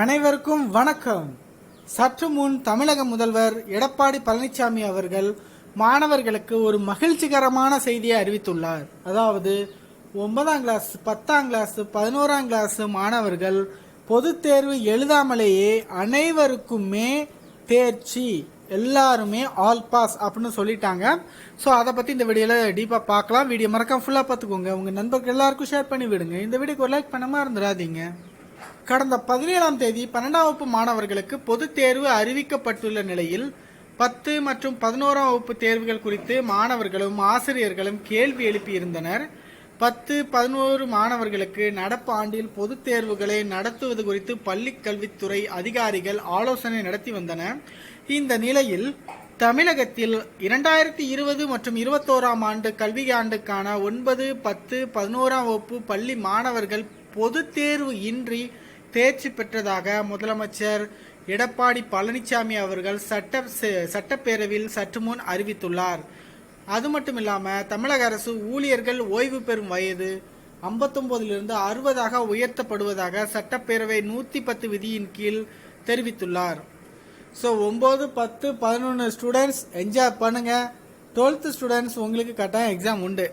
அனைவருக்கும் வணக்கம். சற்று முன் தமிழக முதல்வர் எடப்பாடி பழனிசாமி அவர்கள் மாணவர்களுக்கு ஒரு மகிழ்ச்சிகரமான செய்தியை அறிவித்துள்ளார். அதாவது ஒன்பதாம் கிளாஸ் பத்தாம் கிளாஸ் பதினோராம் கிளாஸ் மாணவர்கள் பொதுத் தேர்வு எழுதாமலேயே அனைவருக்குமே தேர்ச்சி எல்லாருமே ஆல் பாஸ் அப்படின்னு சொல்லிட்டாங்க. ஸோ அதை பற்றி இந்த வீடியோவில் டீப்பாக பார்க்கலாம். வீடியோ மறக்காம ஃபுல்லாக பார்த்துக்கோங்க. உங்கள் நண்பர்கள் எல்லாருக்கும் ஷேர் பண்ணி விடுங்க. இந்த வீடியோக்கு ஒரு லைக் பண்ணாமல் இருந்துடாதீங்க கடந்த பதினேழாம் தேதி பன்னெண்டாம் வகுப்பு மாணவர்களுக்கு பொதுத் தேர்வு அறிவிக்கப்பட்டுள்ள நிலையில் பத்து மற்றும் பதினோராம் வகுப்பு தேர்வுகள் குறித்து மாணவர்களும் ஆசிரியர்களும் கேள்வி எழுப்பியிருந்தனர். பத்து பதினோரு மாணவர்களுக்கு நடப்பு ஆண்டில் பொதுத் தேர்வுகளை நடத்துவது குறித்து பள்ளிக் கல்வித்துறை அதிகாரிகள் ஆலோசனை நடத்தி வந்தனர் இந்த நிலையில் தமிழகத்தில் இரண்டாயிரத்தி இருபது மற்றும் இருபத்தோராம் ஆண்டு கல்வியாண்டுக்கான ஒன்பது பத்து பதினோராம் வகுப்பு பள்ளி மாணவர்கள் பொது தேர்வு இன்றி தேர்ச்சி பெற்றதாக முதலமைச்சர் எடப்பாடி பழனிசாமி அவர்கள் சட்ட சட்டப்பேரவையில் சற்று முன் அறிவித்துள்ளார். அது மட்டும் இல்லாமல் தமிழக அரசு ஊழியர்கள் ஓய்வு பெறும் வயது ஐம்பத்தொம்போதிலிருந்து அறுபதாக உயர்த்தப்படுவதாக சட்டப்பேரவை நூற்றி பத்து விதியின் கீழ் தெரிவித்துள்ளார். ஸோ ஒம்பது பத்து பதினொன்று ஸ்டூடெண்ட்ஸ் என்ஜாய் பண்ணுங்கள் டுவெல்த்து ஸ்டூடெண்ட்ஸ் உங்களுக்கு கட்டாயம் எக்ஸாம் உண்டு.